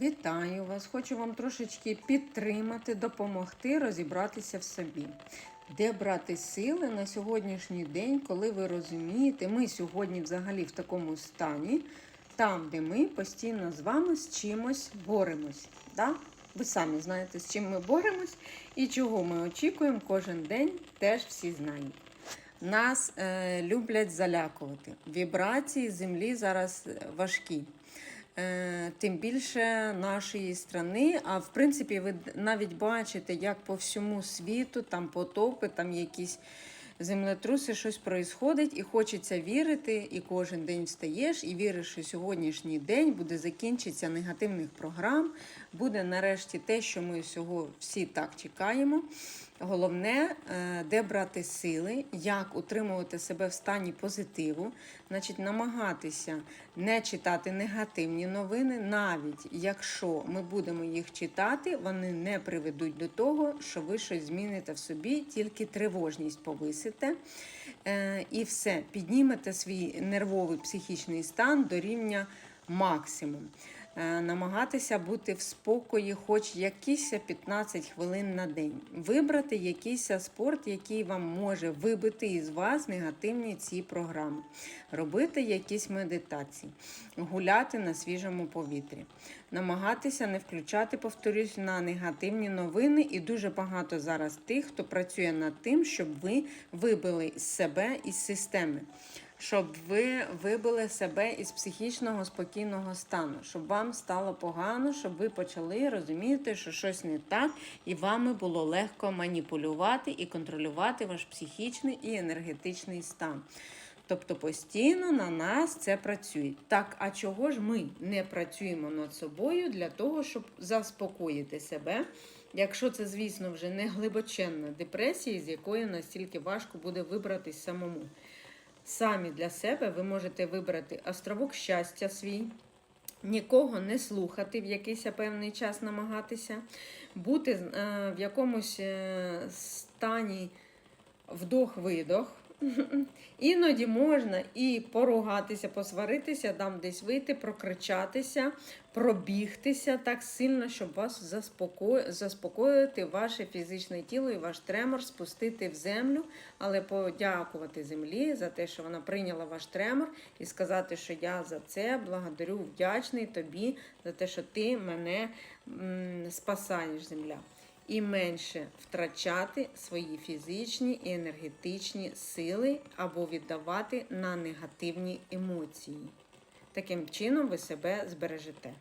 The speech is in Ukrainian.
Вітаю вас! Хочу вам трошечки підтримати, допомогти розібратися в собі. Де брати сили на сьогоднішній день, коли ви розумієте, ми сьогодні взагалі в такому стані, там, де ми постійно з вами з чимось боремось. Да? Ви самі знаєте, з чим ми боремось і чого ми очікуємо кожен день, теж всі знають. Нас е, люблять залякувати. Вібрації землі зараз е, важкі. Е, Тим більше нашої страни. А в принципі, ви навіть бачите, як по всьому світу там потопи, там якісь землетруси, щось проїсходить, і хочеться вірити, і кожен день встаєш, і віриш, що сьогоднішній день буде закінчиться негативних програм, буде нарешті те, що ми всього всі так чекаємо. Головне, е, де брати сили, як утримувати себе в стані позитиву, значить, намагатися не читати негативні новини, навіть якщо ми будемо їх читати, вони не приведуть до того, що ви щось зміните в собі, тільки тривожність повисите. Е, І все, піднімете свій нервовий психічний стан до рівня максимум. Е, Намагатися бути в спокої, хоч якісь 15 хвилин на день. Вибрати якийсь спорт, який вам може вибити із вас негативні ці програми. Робити якісь медитації, гуляти на свіжому повітрі. Намагатися не включати, повторюсь, на негативні новини. І дуже багато зараз тих, хто працює над тим, щоб ви вибили себе із системи щоб ви вибили себе із психічного спокійного стану, щоб вам стало погано, щоб ви почали розуміти, що щось не так, і вами було легко маніпулювати і контролювати ваш психічний і енергетичний стан. Тобто постійно на нас це працює. Так, а чого ж ми не працюємо над собою для того, щоб заспокоїти себе? Якщо це, звісно, вже не глибоченна депресія, з якої настільки важко буде вибратись самому. Самі для себе ви можете вибрати островок щастя свій, нікого не слухати в якийсь певний час намагатися, бути е, в якомусь е, стані вдох-видох. Іноді можна і поругатися, посваритися, там десь вийти, прокричатися, пробігтися так сильно, щоб вас заспоко... заспокоїти ваше фізичне тіло і ваш тремор спустити в землю, але подякувати землі за те, що вона прийняла ваш тремор, і сказати, що я за це благодарю, вдячний тобі за те, що ти мене м, спасаєш, земля і менше втрачати свої фізичні і енергетичні сили або віддавати на негативні емоції. Таким чином ви себе збережете.